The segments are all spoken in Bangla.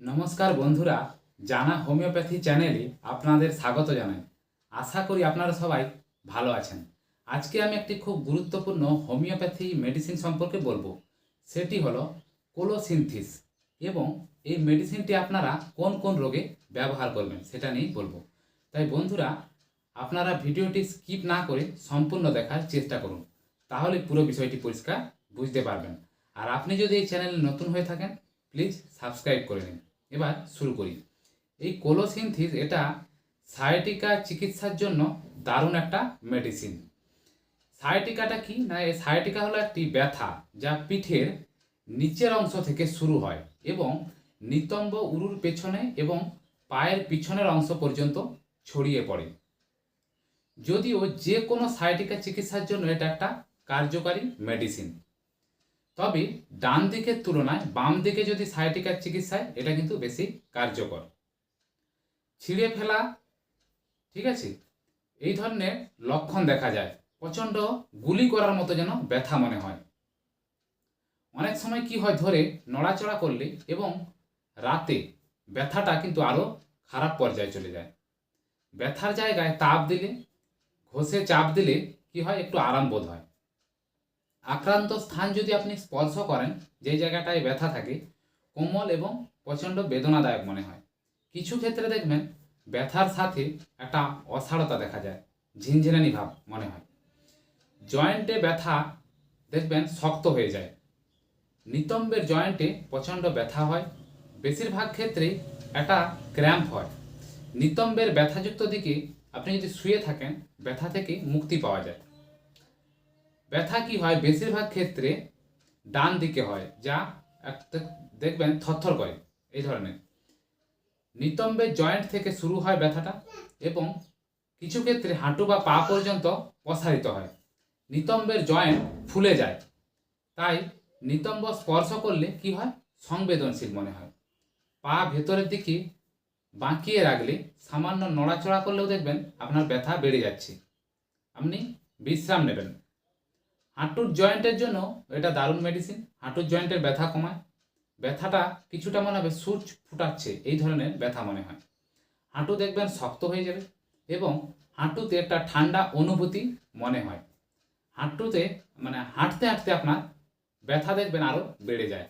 নমস্কার বন্ধুরা, জানা হোমিওপ্যাথি চ্যানেলে আপনাদের স্বাগত জানাই। আশা করি আপনারা সবাই ভালো আছেন। আজকে আমি একটি খুব গুরুত্বপূর্ণ হোমিওপ্যাথি মেডিসিন সম্পর্কে বলব। সেটি হলো কোলোসিনথিস এবং এই মেডিসিনটি আপনারা কোন কোন রোগে ব্যবহার করবেন সেটা নিয়েই বলব। তাই বন্ধুরা, আপনারা ভিডিওটি স্কিপ না করে সম্পূর্ণ দেখার চেষ্টা করুন, তাহলে পুরো বিষয়টি পরিষ্কার বুঝতে পারবেন। আর আপনি যদি এই চ্যানেলে নতুন হয়ে থাকেন, প্লিজ সাবস্ক্রাইব করে নিন। এবার শুরু করি। এই কোলোসিনথিস এটা সায়াটিকা চিকিৎসার জন্য দারুণ একটা মেডিসিন সায়াটিকাটা কি? না, এই সায়াটিকা হলো একটি ব্যথা যা পিঠের নিচের অংশ থেকে শুরু হয় এবং নিতম্ব উরুর পেছনে এবং পায়ের পিছনের অংশ পর্যন্ত ছড়িয়ে পড়ে। যদিও যে কোনো সায়াটিকা চিকিৎসার জন্য এটা একটা কার্যকারী মেডিসিন তবে ডান দিকের তুলনায় বাম দিকে যদি সায়াটিকার চিকিৎসায়, এটা কিন্তু বেশি কার্যকর। ছিঁড়ে ফেলা, ঠিক আছে? এই ধরনের লক্ষণ দেখা যায়। প্রচণ্ড গুলি করার মতো যেন ব্যথা মনে হয়। অনেক সময় কি হয়, ধরে নড়াচড়া করলে এবং রাতে ব্যথাটা কিন্তু আরও খারাপ পর্যায়ে চলে যায়। ব্যথার জায়গায় তাপ দিলে, ঘষে চাপ দিলে কি হয়, একটু আরাম বোধ হয়। আক্রান্ত স্থান যদি আপনি স্পর্শ করেন, যে জায়গাটায় ব্যথা থাকে, কোমল এবং প্রচণ্ড বেদনাদায়ক মনে হয়। কিছু ক্ষেত্রে দেখবেন, ব্যথার সাথে একটা অসাড়তা দেখা যায়, ঝিনঝিনানি ভাব মনে হয়। জয়েন্টে ব্যথা দেখবেন শক্ত হয়ে যায়। নিতম্বের জয়েন্টে প্রচণ্ড ব্যথা হয়। বেশিরভাগ ক্ষেত্রেই একটা ক্র্যাম্প হয়। নিতম্বের ব্যথাযুক্ত দিকে আপনি যদি শুয়ে থাকেন, ব্যথা থেকে মুক্তি পাওয়া যায়। ব্যথা কি হয়? বেশিরভাগ ক্ষেত্রে ডান দিকে হয়, যা দেখবেন থরথর করে, এই ধরনের। নিতম্বের জয়েন্ট থেকে শুরু হয় ব্যথাটা এবং কিছু ক্ষেত্রে হাঁটু বা পা পর্যন্ত প্রসারিত হয়। নিতম্বের জয়েন্ট ফুলে যায়। তাই নিতম্ব স্পর্শ করলে কি হয়? সংবেদনশীল মনে হয়। পা ভেতরের দিকে বাঁকিয়ে রাখলে সামান্য নড়াচড়া করলেও দেখবেন আপনার ব্যথা বেড়ে যাচ্ছে। আপনি বিশ্রাম নেবেন। হাঁটুর জয়েন্টের জন্য এটা দারুণ মেডিসিন হাঁটুর জয়েন্টের ব্যথা কমায়। ব্যথাটা কিছুটা মনে হবে সূচ ফুটাচ্ছে, এই ধরনের ব্যথা মনে হয়। হাঁটু দেখবেন শক্ত হয়ে যাবে এবং হাঁটুতে একটা ঠান্ডা অনুভূতি মনে হয়। হাঁটুতে মানে হাঁটতে হাঁটতে আপনার ব্যথা দেখবেন আরও বেড়ে যায়।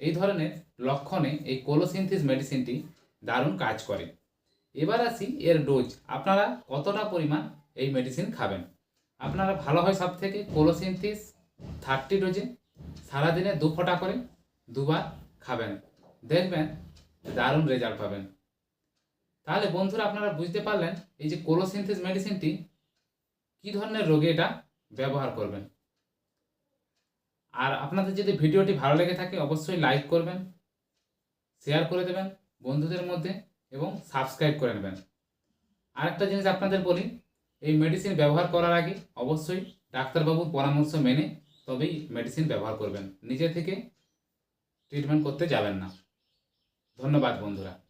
এই ধরনের লক্ষণে এই কোলোসিনথিস মেডিসিনটি দারুণ কাজ করে। এবার আসি এর ডোজ আপনারা কতটা পরিমাণ এই মেডিসিন খাবেন? আপনারা ভালো হয় সব থেকে কোলোসিনথিস, থার্টি ডোজে সারাদিনে দু ফোঁটা করে দুবার খাবেন। দেখবেন দারুণ রেজাল্ট পাবেন। তাহলে বন্ধুরা আপনারা বুঝতে পারলেন এই যে কোলোসিনথিস মেডিসিনটি কী ধরনের রোগে এটা ব্যবহার করবেন। আর আপনাদের যদি ভিডিওটি ভালো লেগে থাকে অবশ্যই লাইক করবেন, শেয়ার করে দেবেন বন্ধুদের মধ্যে এবং সাবস্ক্রাইব করে নেবেন। আরেকটা জিনিস আপনাদের বলি এই মেডিসিন ব্যবহার করার আগে অবশ্যই ডাক্তারবাবুর পরামর্শ মেনে তবেই মেডিসিন ব্যবহার করবেন। নিজে থেকে ট্রিটমেন্ট করতে যাবেন না। ধন্যবাদ বন্ধুরা।